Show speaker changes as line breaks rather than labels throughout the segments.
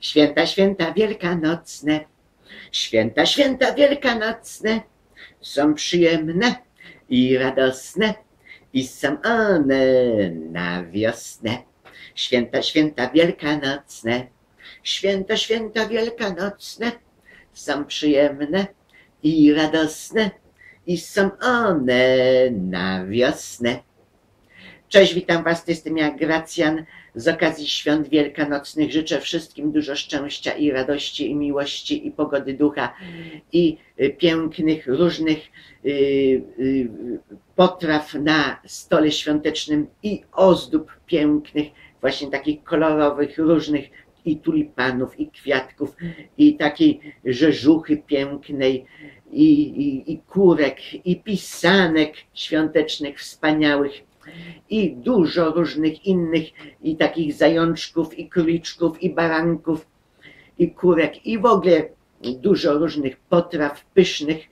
Święta, święta wielkanocne, święta, święta wielkanocne są przyjemne i radosne i są one na wiosnę. Święta, święta wielkanocne, święta, święta wielkanocne są przyjemne i radosne i są one na wiosnę. Cześć, witam Was, to jestem ja, Gracjan. Z okazji świąt wielkanocnych życzę wszystkim dużo szczęścia i radości i miłości i pogody ducha i y, pięknych, różnych y, y, potraw na stole świątecznym i ozdób pięknych, właśnie takich kolorowych, różnych i tulipanów, i kwiatków, i takiej rzeżuchy pięknej, i, i, i kurek, i pisanek świątecznych, wspaniałych i dużo różnych innych i takich zajączków, i króliczków, i baranków, i kurek, i w ogóle dużo różnych potraw pysznych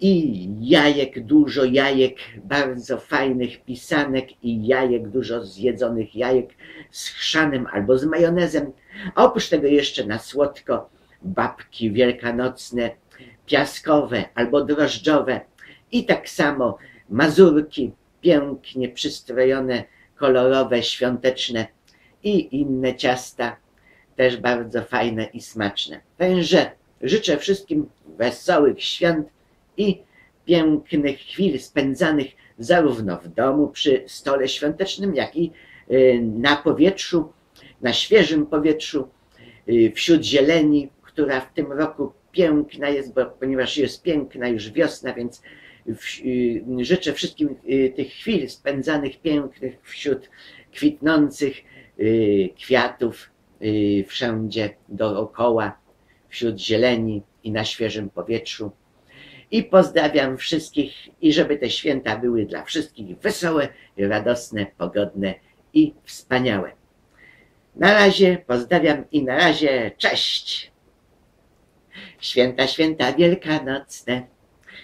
i jajek, dużo jajek, bardzo fajnych pisanek i jajek, dużo zjedzonych jajek z chrzanem albo z majonezem. A oprócz tego jeszcze na słodko babki wielkanocne, piaskowe albo drożdżowe i tak samo mazurki, pięknie przystrojone, kolorowe, świąteczne i inne ciasta, też bardzo fajne i smaczne. Także życzę wszystkim wesołych świąt i pięknych chwil spędzanych zarówno w domu przy stole świątecznym, jak i y, na powietrzu, na świeżym powietrzu, y, wśród zieleni, która w tym roku piękna jest, bo, ponieważ jest piękna już wiosna, więc życzę wszystkim y, tych chwil spędzanych pięknych wśród kwitnących y, kwiatów wszędzie dookoła, wśród zieleni i na świeżym powietrzu. I pozdrawiam wszystkich i żeby te święta były dla wszystkich wesołe, radosne, pogodne i wspaniałe. Na razie pozdrawiam i na razie cześć! Święta, święta wielkanocne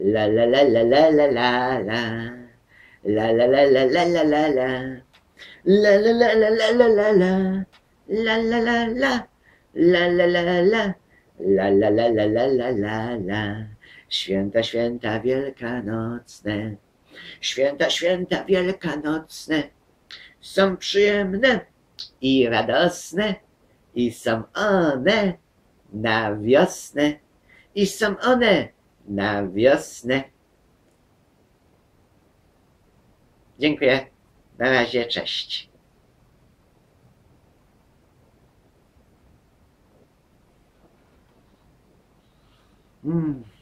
La la la la la la la la. La la la la la la la la. La la la la la la la la. La la la la. La la la la. La la la la la la la la. Święta, święta wielkanocne. Święta, święta wielkanocne. Są przyjemne i radosne. I są one na wiosnę. I są one na wiosnę. Dziękuję. Na razie, cześć. Mm.